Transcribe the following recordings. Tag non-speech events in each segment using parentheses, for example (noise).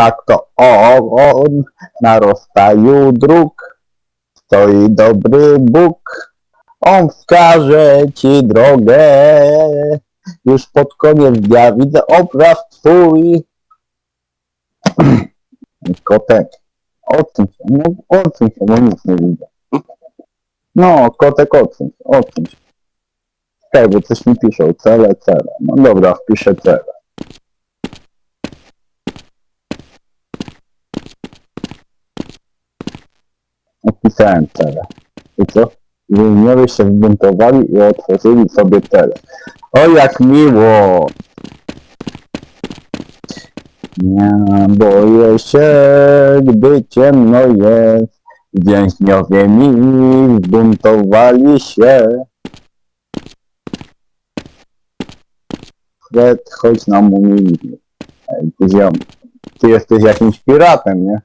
tak to on na rozstaju dróg stoi dobry Bóg. On wskaże ci drogę. Już pod koniec dnia widzę obraz twój. (clears throat) Kotek, odsuń się, no odsuń się, bo nic nie widzę. No, kotek odsuń się, odsuń się. Czekaj, bo coś mi piszą, cele, cele. No dobra, wpiszę cele. Wpisałem cele. I co? Więźniowie się zbuntowali i otworzyli sobie cele. O, jak miło! Nie boję się, gdy ciemno jest. Więźniowie mi zbuntowali się. Fred, chodź na umilimy. Ej, ty ty jesteś jakimś piratem, nie?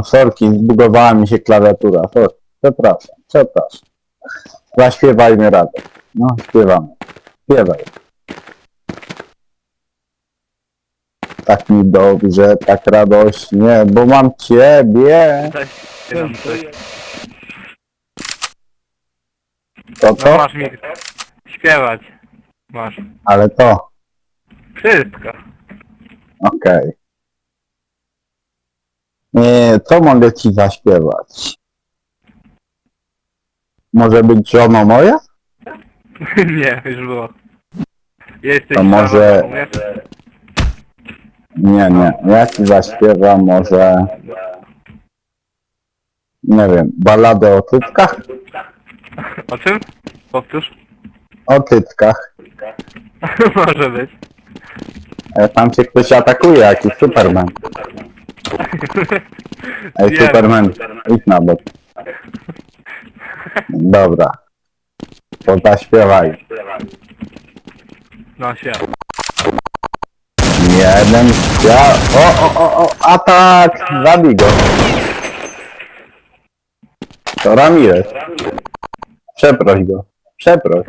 O, sorki, zbugowała mi się klawiatura. Sorry. Przepraszam, przepraszam. Zaśpiewajmy razem. No, śpiewamy. Śpiewaj. Tak mi dobrze, tak radośnie, bo mam ciebie. Coś. To No to? masz mi śpiewać. Masz. Ale to. Wszystko. Okej. Nie, co mogę ci zaśpiewać? Może być żono moja? (laughs) nie, już było. Jesteś To może- umiesz? Nie, nie. Ja ci zaśpiewam może... Nie wiem, balladę o tytkach? O czym? Powtórz. O tytkach. (laughs) Może być. E, Tam cię ktoś atakuje, jakiś Superman. Ej, Wiem. Superman, idź na bok. Dobra. To zaśpiewaj. No się. Jeden chciał... O, o, o, o, atak! Zabij go. To Ramirez. Przeproś go. Przeproś.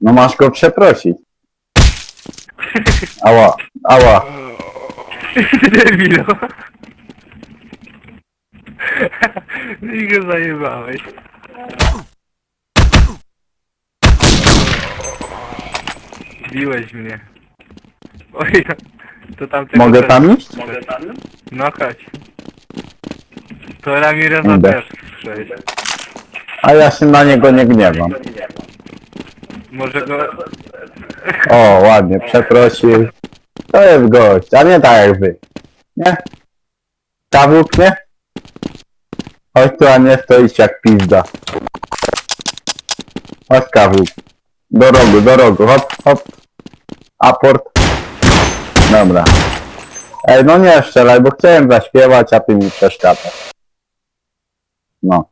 No masz go przeprosić. Ała, ała. (laughs) Debilu. I go zajebałeś. Biłeś mnie. Oj, to tam tego Mogę też- tam iść? No chodź. To Ramireza Idę. też przejść. A ja się na niego nie gniewam. Może go... O, ładnie, przeprosił. To jest gość, a nie tak jak wy. Nie? Kawuk, nie? Chodź tu, a nie stoisz jak pizda. Chodź kawuk. Do rogu, do rogu, hop, hop. Aport. Dobra. Ej, no nie strzelaj, bo chciałem zaśpiewać, a ty mi przeszkadzasz. No.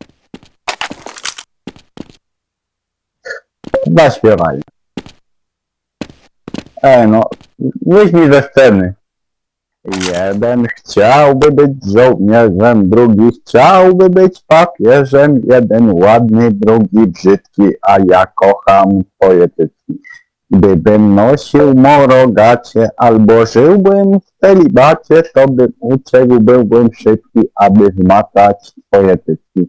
Zaśpiewaj. Ej, no, mi ze sceny. Jeden chciałby być żołnierzem, drugi chciałby być papieżem, jeden ładny, drugi brzydki, a ja kocham poetycki. Gdybym nosił morogacie albo żyłbym w celibacie, to bym uciekł, byłbym szybki, aby zmatać twoje tytki.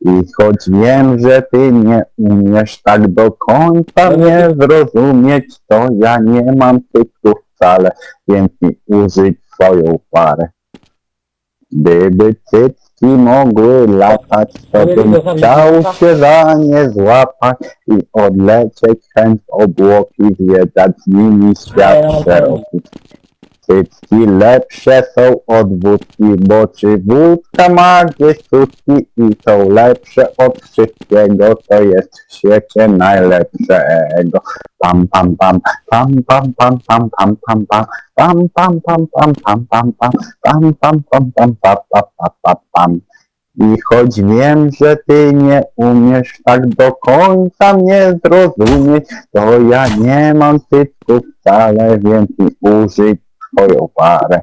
I choć wiem, że ty nie umiesz tak do końca mnie zrozumieć, to ja nie mam cycków wcale, więc mi użyć swoją parę. Gdyby cycki mogły latać, to bym chciał się za nie złapać i odlecieć chęć obłoki, zwiedzać z nimi świat szeroki. Cycki lepsze są od wódki, bo czy wódka ma gdzieś cudki i są lepsze od wszystkiego, to jest w świecie najlepszego. Pam pam pam, pam pam pam pam pam pam pam, pam pam pam pam pam pam pam, pam pam pam pam pam pam pam pam pam. I choć wiem, że ty nie umiesz tak do końca mnie zrozumieć, to ja nie mam cycków wcale, więc użyć parę.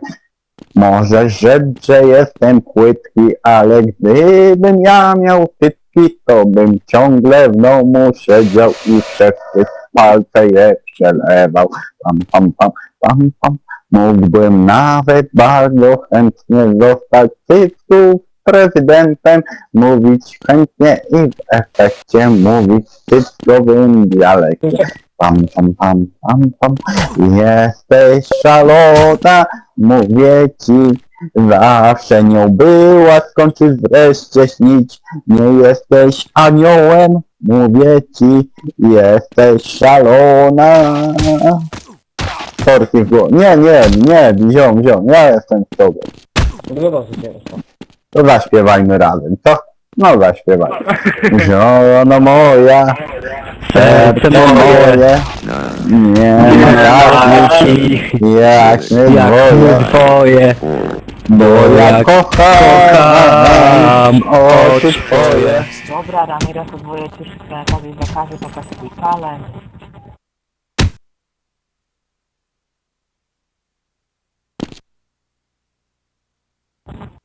Może rzec, że jestem płytki, ale gdybym ja miał cycki, to bym ciągle w domu siedział i przez palce je przelewał. Pam, pam, pam, pam, pam. Mógłbym nawet bardzo chętnie zostać cycków prezydentem, mówić chętnie i w efekcie mówić cyckowym dialekcie. Pam, pam, pam, pam, pam. Jesteś szalona, mówię ci, zawsze nią była, skończysz wreszcie śnić. Nie jesteś aniołem, mówię ci, jesteś szalona. Torki w głowie. Nie, nie, nie, ziom, ziom, ja jestem z tobą. Się. To zaśpiewajmy razem, co? No zaśpiewaj. Ziono moja, serce moje, nie martwi jak nie dwoje, twoje, bo ja kocham oczy twoje. Dobra, Ramirez odwołuje ci skrętowi zakazy pokaż swój talent.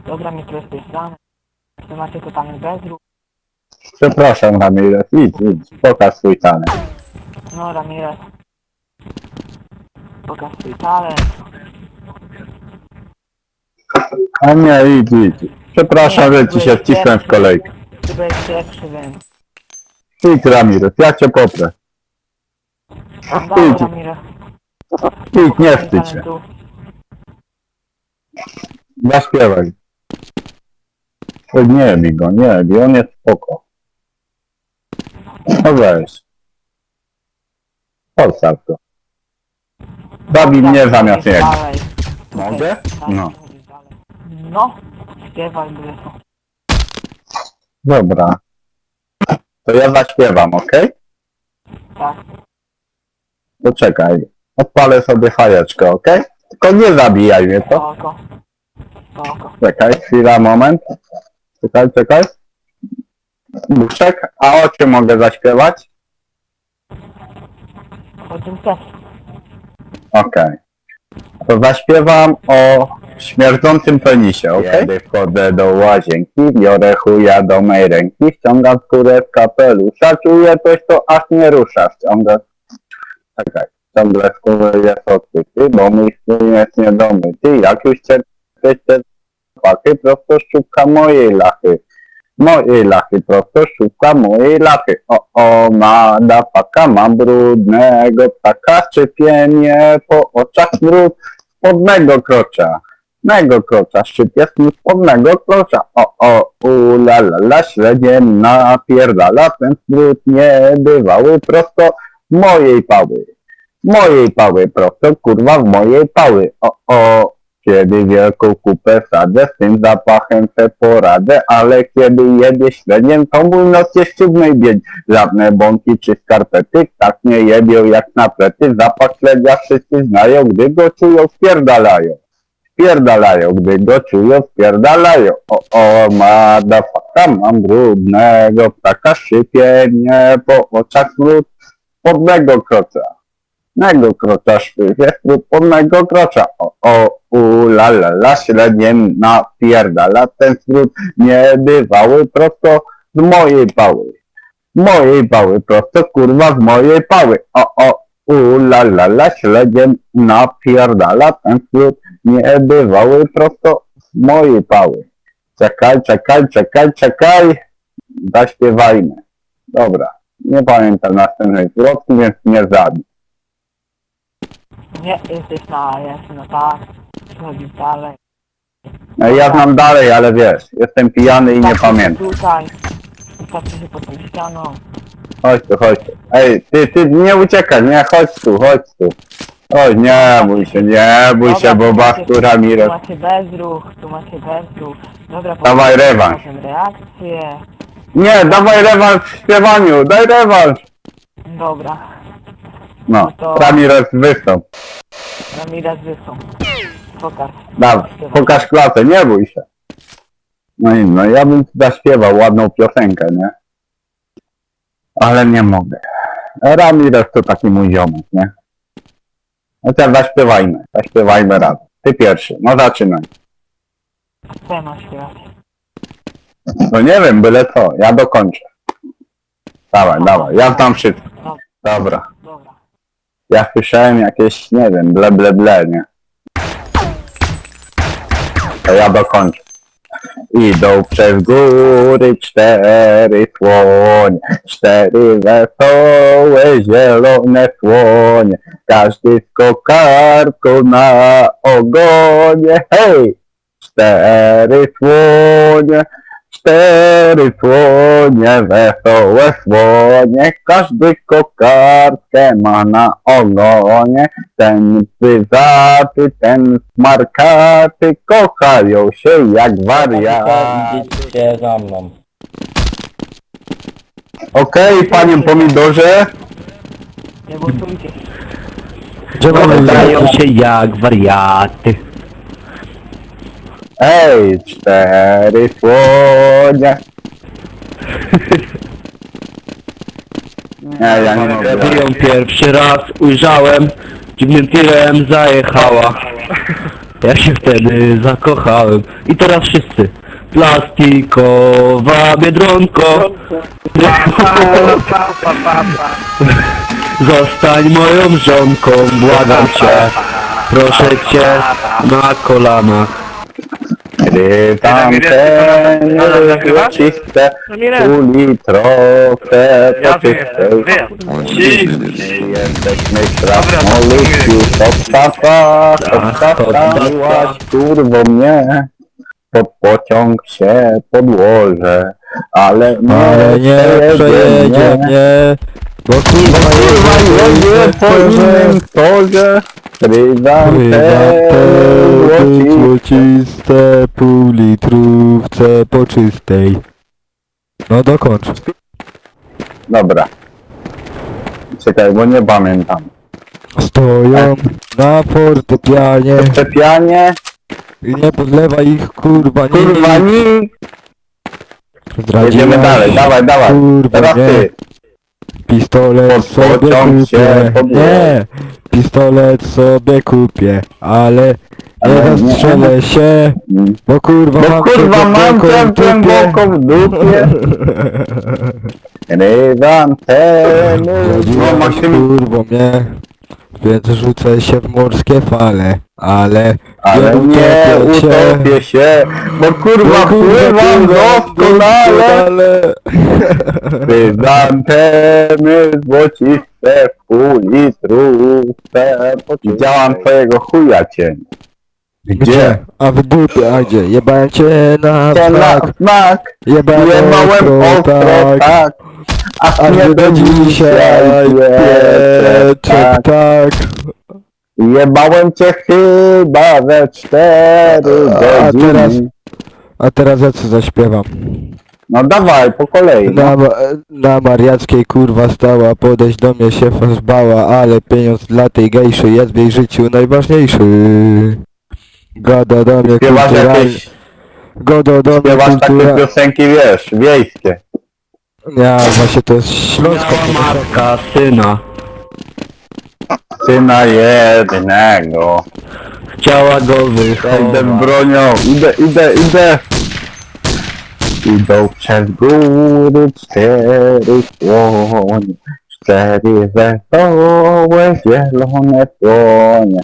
Dobra, mi tu z tej strony. Wy macie totalny bezruch. Przepraszam Ramirez, idź, idź, pokaż swój talent. No, Ramirez. Pokaż swój talent. A nie, idź, idź. Przepraszam, że ci się wcisnąłem w kolejkę. Ty byłeś pierwszy, więc... Idź Ramirez, ja cię poprę. Dobra, Idź, Ramirez. idź, nie wstydź się. talentu. Zaśpiewaj. Nie bij go, nie bij, on jest spoko. No weź. Postaw go. Zabij mnie zamiast Idziesz niego. dalej. Mogę? Tak, No. dalej. No, śpiewaj, to. Dobra. To ja zaśpiewam, okej? Tak. To czekaj. Odpalę sobie fajeczkę, okej? Tylko nie zabijaj mnie, to. Spoko. Spoko. Czekaj, chwila, moment. Czekaj, czekaj. Buszek, a o czym mogę zaśpiewać? O czym chcesz? Okej. To zaśpiewam o śmierdzącym penisie, okej? Kiedy wchodzę do łazienki, biorę chuja do mej ręki, ściągam skórę z kapelusza, czuję coś, to aż nie rusza, ściągam... Czekaj, ciągle skórę jest odkryty, bo mój skór jest niedomyty, jak już te paki, prosto szuka mojej lachy. Mojej lachy, prosto szuka mojej lachy. O, o, madafaka, mam brudnego ptaka, szczypie mnie po oczach smród spodnego krocza. Mego krocza, szczypie smród spodnego krocza. O, o, u, la, la, la, śledzie napierdala ten smród niebywały prosto mojej pały. Mojej pały, prosto kurwa w mojej pały. O, o, kiedy wielką kupę sadzę, z tym zapachem se poradzę, ale kiedy jedzie śledziem, to mój nos jest siódmej biedź. Żadne bąki czy skarpety tak nie jebią jak na plety. Zapach śledzia wszyscy znają, gdy go czują, spierdalają. Spierdalają, gdy go czują, spierdalają. O, o, madafaka, mam brudnego ptaka, szczypie mnie po oczach smród podnego kroca. Nego krocza szpychie, podnego krocza. O, o, u, la, la, la, średniem napierdala ten smród niebywały prosto z mojej pały. Mojej pały, prosto kurwa z mojej pały. O, o, u, la, la, la, śledziem napierdala ten smród niebywały prosto z mojej pały. Czekaj, czekaj, czekaj, czekaj. zaśpiewajmy. Dobra, nie pamiętam następnej zwrotki, więc nie zabij. Nie, jesteś na, jestem na tak. Chodzić dalej. No i ja znam dalej, ale wiesz, jestem pijany i nie Patrzę pamiętam. Tutaj. Patrzę się pod tą ścianą. Chodź tu, chodź tu. Ej, ty, ty nie uciekaj, nie, chodź tu, chodź tu. Oj, nie bój się, nie bój się, bo tu macie- Bastu Tu Ramirez. macie bezruch, tu macie bezruch. Dobra, Dawaj rewanż. Reakcję. Nie, dawaj rewanż w śpiewaniu, daj rewanż. Dobra. No, to- Ramirez wystąp. Ramirez wystąp. Pokaż. Dawaj, pokaż klasę, nie bój się. No i no, ja bym zaśpiewał ładną piosenkę, nie? Ale nie mogę. Ramirez to taki mój ziomek, nie? No teraz zaśpiewajmy, zaśpiewajmy razem. Ty pierwszy, no zaczynaj. Co ja mam śpiewać? No nie wiem, byle co, ja dokończę. Dawaj, dawaj, ja znam wszystko. Dobra. Dobra. Ja słyszałem jakieś, nie wiem, ble ble ble, nie? To ja dokończę. Idą przez góry cztery słonie, cztery wesołe zielone słonie, każdy z kokardką na ogonie, hej! Cztery słonie, cztery słonie, wesołe słonie, każdy kokardkę ma na ogonie, ten pyzaty, ten smarkaty, kochają się jak wariaty. Idźcie za mną. Okej, panie pomidorze, Nie głosujcie. Kochają się jak wariaty. Ej, cztery słonie. Nie, ja nie mogę. Pierwszy raz ujrzałem, dziwnym tirem zajechała. Ja się wtedy zakochałem. I teraz wszyscy. Plastikowa biedronko, (laughs) zostań moją żonką, błagam cię. Proszę cię na kolanach. Gdy tamte złociste, półlitrowe. Dzisiaj jesteśmy krasnoludki, to tata, to tata, miłaś kurwo mnie. Pod pociąg się podłożę, ale Ale nie przejedzie mnie, bo kurwa Kurwa jedzie po innym torze, chryzantemy złociste. pół litrówce po czystej. No dokończ. Dobra. Czekaj, bo nie pamiętam. Stoją na fortepianie Szczepianie, i nie podlewa ich kurwa nikt. kurwa nikt. Zdradziła Jedziemy dalej, ich, dawaj, dawaj. Kurwa Teraz nie. ty. Pistolet sobie się kupię. Nie! Pistolet sobie kupię, ale Ale nie zastrzelę się, Mm. bo kurwa Bo mam kurwa mam cię głęboko w dupie. No Zdradziłaś Maksym, kurwo mnie, więc rzucę się w morskie fale, ale ale nie utopię się, bo kurwa kurwa pływam doskonale. Chryzantemy (laughs) złociste w pół litrówce. Widziałam twojego chuja cień. Gdzie? A w dupie, a gdzie? Jebałem cię na na frak, smak, jebałem jebałem ostro, tak, tak. Aż aż mnie mnie do dzisiaj piecze, pieczek tak. tak. Jebałem cię chyba we cztery A godziny. teraz- A teraz ja co zaśpiewam? No dawaj, po kolei. Na, No. ma- na Mariackiej kurwa stała, podejść do mnie się bała, ale pieniądz dla tej gejszy jest w jej życiu najważniejszy. Gada do mnie Śpiewasz kulturalnie, jakieś, gada do mnie śpiewasz takie kulturalnie. piosenki, wiesz, wiejskie. Nie, właśnie to jest śląsko. Miała matka syna, Syna jednego. chciała go z wychować. bronią, idę, idę, idę. Idą przez góry cztery słonie, cztery wesołe zielone słonie.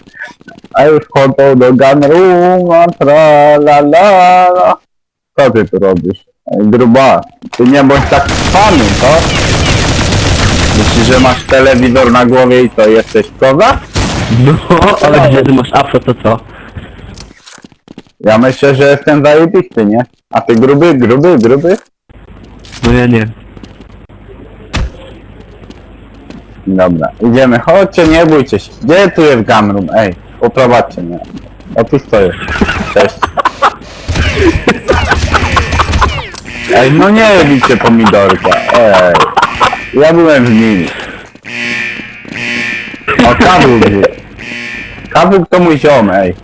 A już wchodzą do Ganruma, tra la la la. Co ty tu robisz? Gruba, ty nie bądź tak fany, to? Myślisz, że masz telewizor na głowie i to jesteś koza? No, ale gdzie ty masz afro, to co? Ja myślę, że jestem zajebisty, nie? A ty gruby, gruby, gruby? No ja nie. Dobra, idziemy, chodźcie, nie bójcie się. Gdzie tu jest gamrum? Ej, poprowadźcie mnie. O tu stoję. Cześć. Ej, no nie bicie pomidorka, ej. Ja byłem z nimi. O, kawuk gdzie? Kawuk to mój ziom, ej.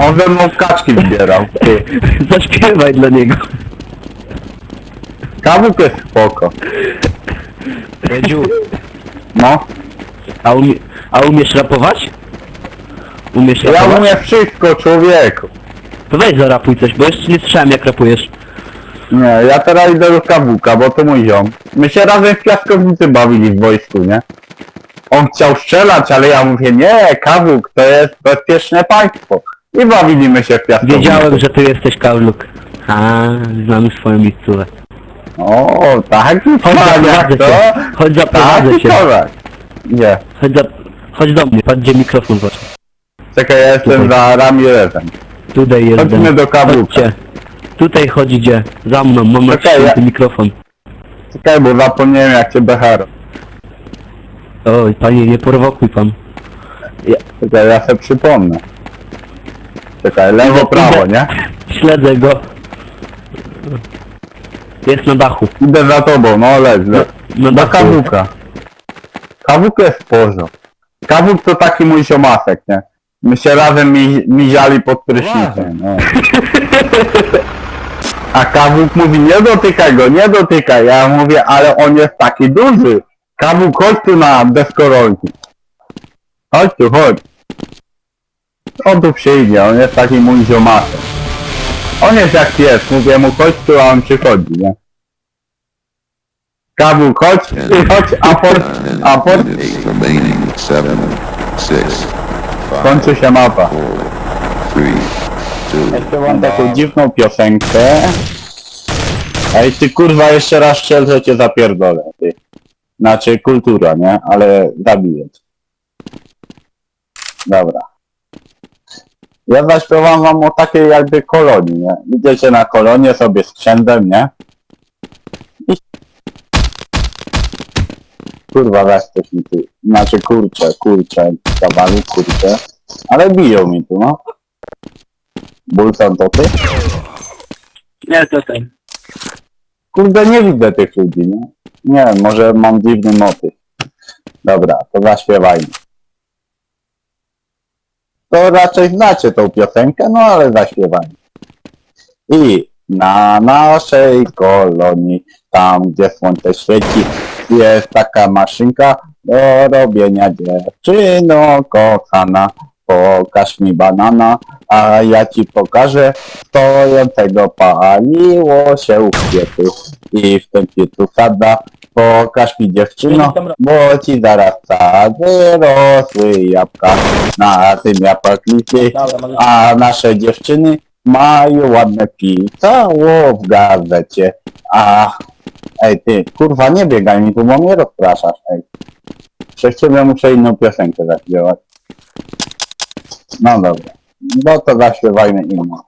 On ze mną kaczki zbierał, ty. Zaśpiewaj dla niego. Kawuk jest spoko. Jedziu, No, a, umie, a umiesz rapować? Umiesz ja rapować? umiem wszystko, człowieku. To weź zarapuj coś, bo jeszcze nie słyszałem jak rapujesz. Nie, ja teraz idę do Kawuka, bo to mój ziom. My się razem w piaskownicy bawili w wojsku, nie? On chciał strzelać, ale ja mówię, nie, Kawuk to jest bezpieczne państwo. I bawiliśmy się w piaskownicy. Wiedziałem, że ty jesteś Kauluk. A, znam swoją miejscówę. O, tak, Chodź zaprowadzę to? cię. Chodź Tak, zaprowadzę cię. tak. Nie, Chodź, za, chodź do mnie, patrz gdzie mikrofon wasz. czekaj, ja jestem Tutaj. za Ramirezem. Tutaj jest. Chodźmy do Kawuka. Chodźcie. Tutaj idzie. Za mną, mam Czekaj, naciśnięty ja- mikrofon. Czekaj, bo zapomniałem jak cię Behar. Oj, panie, nie prowokuj pan. Czekaj, ja sobie przypomnę. Czekaj, lewo, prawo, nie? Śledzę go. Jest na dachu. Idę za tobą, no leć, leć. Na Do dachu. Kawuka. Kawuk jest porząd. Kawuk to taki mój ziomasek, nie? My się razem mi, miziali pod prysznicem, no. A Kawuk mówi, nie dotykaj go, nie dotykaj. Ja mówię, ale on jest taki duży. Kawuk, chodź tu na deskorolki. Chodź tu, chodź. On tu przyjdzie, on jest taki mój ziomasek. On jest jak pies, mówię mu, chodź tu, a on przychodzi, nie? Kawuk, chodź, chodź, a po, a po, Eight remaining. Seven, six, kończy się mapa. three, two, Jeszcze mam taką dziwną piosenkę. Ej, ty kurwa jeszcze raz strzel, że cię zapierdolę, ty. Znaczy kultura, nie? Ale zabiję cię. Dobra. Ja zaśpiewam wam o takiej jakby kolonii, nie? Idziecie na kolonię sobie z księdzem, nie? I... Kurwa, weź coś mi tu. Znaczy kurczę, kurczę, kawalu, kurczę. Ale biją mi tu, no. Bulsan to ty? Nie, to ten. Kurde, nie widzę tych ludzi, nie? Nie wiem, może mam dziwny motyw. Dobra, to zaśpiewajmy. To raczej znacie tą piosenkę, no ale zaśpiewajmy. I na naszej kolonii, tam gdzie słońce świeci, jest taka maszynka do robienia dziewczyno kochana. Pokaż mi banana, a ja ci pokażę stojącego paliło się w piecu i w tym piecu sada. Pokaż mi dziewczyno, bo ci zaraz sadzę rosły jabłka. Na tym może... a nasze dziewczyny mają ładne pisało w gazecie. A, ej ty, kurwa nie biegaj mi tu, bo mnie rozpraszasz, ej. Przez ciebie muszę inną piosenkę zaśpiewać. No dobra, no to zaśpiewajmy inną.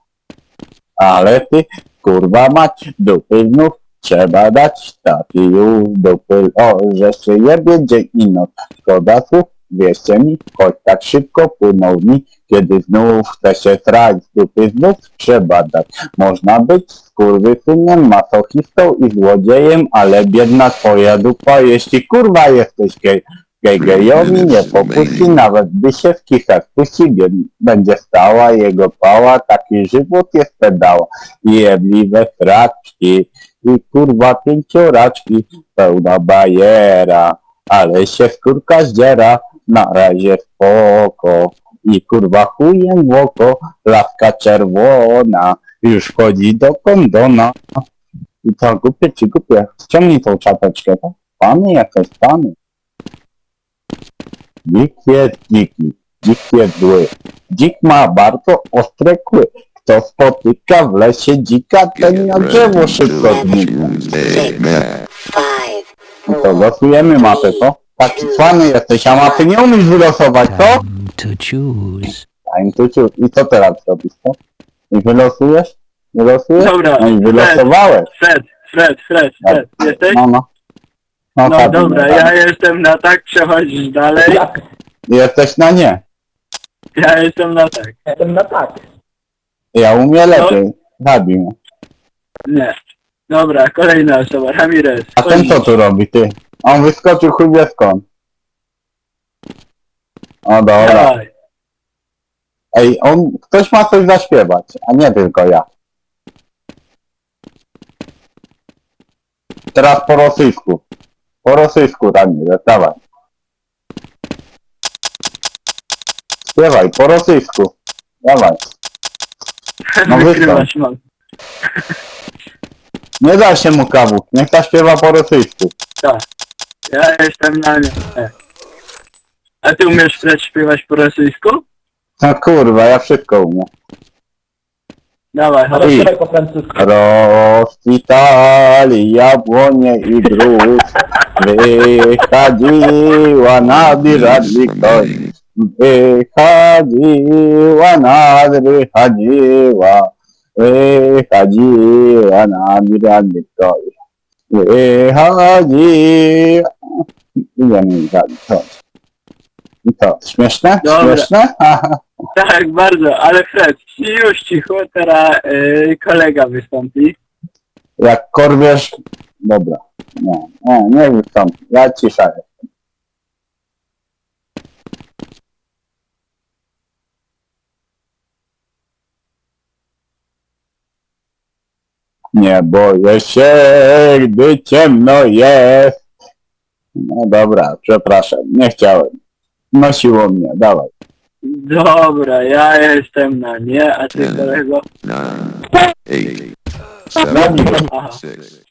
Ale ty, kurwa mać, dupy znów trzeba dać, taki już dupy, o, że się jebie dzień i noc. Szkoda słów, wierzcie mi, choć tak szybko płyną dni, kiedy znów chce się trać, dupy znów trzeba dać. Można być skurwysynem, masochistą i złodziejem, ale biedna twoja dupa, jeśli kurwa jesteś gej. Gej gejowi nie popuści, nawet gdy się w kichach puści, będzie stała jego pała, taki żywot jest pedała. Jedliwe fraczki i kurwa pięcioraczki, pełna bajera, ale się skórka zdziera, na razie spoko. I kurwa chujem w oko, laska czerwona, już chodzi do kondona. I co, głupie ci głupie, ściągnij tą czapeczkę, tak? Pany jakieś pany. Dzik jest dziki, dzik jest zły. Dzik ma bardzo ostre kły. Kto spotyka w lesie dzika, ten na drzewo szybko znika. No to losujemy mapę, co? Taki cwany jesteś, a mapy nie umiesz wylosować, co? to choose. Time to choose. I co teraz robisz, co? I wylosujesz? Wylosujesz? Dobra, No i wylosowałeś. Fred, Fred, Fred, Fred, jesteś? No, no. No, No tak, dobra, ja jestem na tak, przechodzisz dalej. Jesteś na nie. Ja jestem na tak. Jestem na tak. Ja umiem lepiej. Zabij mnie. Nie. Dobra, kolejna osoba, Ramirez. A ten co tu robi, ty? On wyskoczył chuj wie skąd. O dobra. Dawaj. Ej, on, ktoś ma coś zaśpiewać, a nie tylko ja. Teraz po rosyjsku. Po rosyjsku, Ramire, dawaj. Śpiewaj, po rosyjsku. Dawaj. No mam. Nie da się mu kawów, niech ta śpiewa po rosyjsku. Ja jestem na nie. A ty umiesz Fred śpiewać po rosyjsku? No kurwa, ja wszystko umiem. Dawaj, chodź. Śpiewaj po francusku. Rozkwitali jabłonie i drut, wychodziła na biradli koń. Wychodziła na wychodziła, wychodziła na biradli koń. Wychodziła... Idziemy dalej, chodź. I to, śmieszne? Dobra. Śmieszne? Haha. Tak, bardzo, ale Fred, już cicho, teraz yy, kolega wystąpi. Jak korwiesz... Dobra. Nie, nie, nie wystąpi. Ja cisza jestem. Nie boję się, gdy ciemno jest. No dobra, przepraszam, nie chciałem. Nosiło mnie, dawaj. Dobra, ja jestem na nie, a ty kolego? Nine, eight, seven, Aha. six,